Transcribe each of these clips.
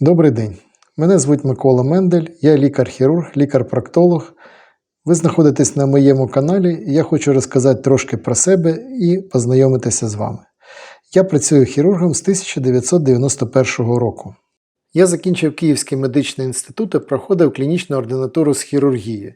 Добрий день. Мене звуть Микола Мендель, я лікар-хірург, лікар-проктолог. Ви знаходитесь на моєму каналі, і я хочу розказати трошки про себе і познайомитися з вами. Я працюю хірургом з 1991 року. Я закінчив Київський медичний інститут і проходив клінічну ординатуру з хірургії.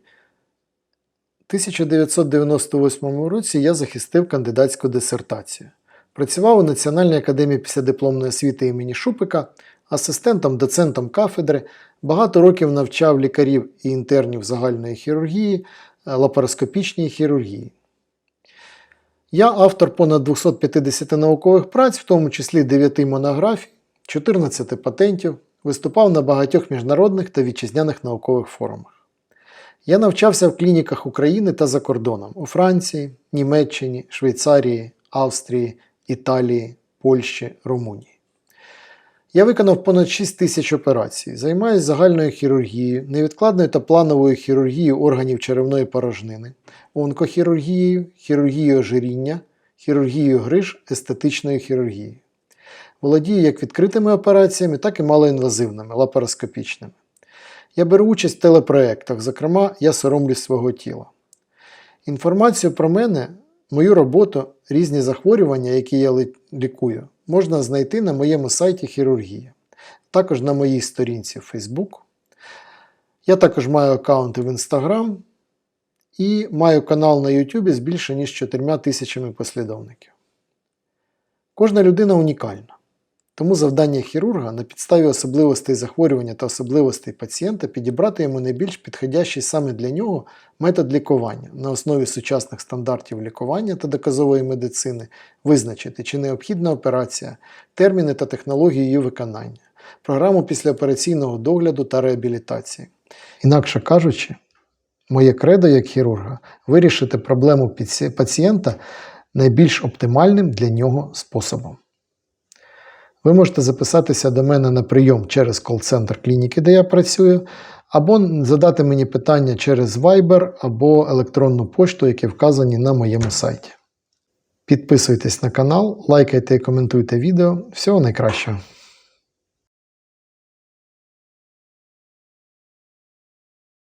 У 1998 році я захистив кандидатську дисертацію. Працював у Національній академії післядипломної освіти імені Шупика, асистентом, доцентом кафедри, багато років навчав лікарів і інтернів загальної хірургії, е, лапароскопічній хірургії. Я автор понад 250 наукових праць, в тому числі 9 монографій, 14 патентів, виступав на багатьох міжнародних та вітчизняних наукових форумах. Я навчався в клініках України та за кордоном у Франції, Німеччині, Швейцарії, Австрії, Італії, Польщі, Румунії. Я виконав понад 6 тисяч операцій, займаюся загальною хірургією, невідкладною та плановою хірургією органів черевної порожнини, онкохірургією, хірургією ожиріння, хірургією гриж, естетичною хірургією. Володію як відкритими операціями, так і малоінвазивними, лапароскопічними. Я беру участь в телепроєктах, зокрема, я соромлюсь свого тіла. Інформацію про мене, мою роботу, різні захворювання, які я лікую, можна знайти на моєму сайті хірургія, також на моїй сторінці Facebook. Я також маю аккаунти в Instagram і маю канал на YouTube з більше ніж 4 тисячами послідовників. Кожна людина унікальна. Тому завдання хірурга на підставі особливостей захворювання та особливостей пацієнта підібрати йому найбільш підходящий саме для нього метод лікування на основі сучасних стандартів лікування та доказової медицини, визначити, чи необхідна операція, терміни та технології її виконання, програму післяопераційного догляду та реабілітації. Інакше кажучи, моє кредо як хірурга вирішити проблему пацієнта найбільш оптимальним для нього способом. Ви можете записатися до мене на прийом через кол-центр клініки, де я працюю, або задати мені питання через Viber або електронну пошту, які вказані на моєму сайті. Підписуйтесь на канал, лайкайте і коментуйте відео. Всього найкращого!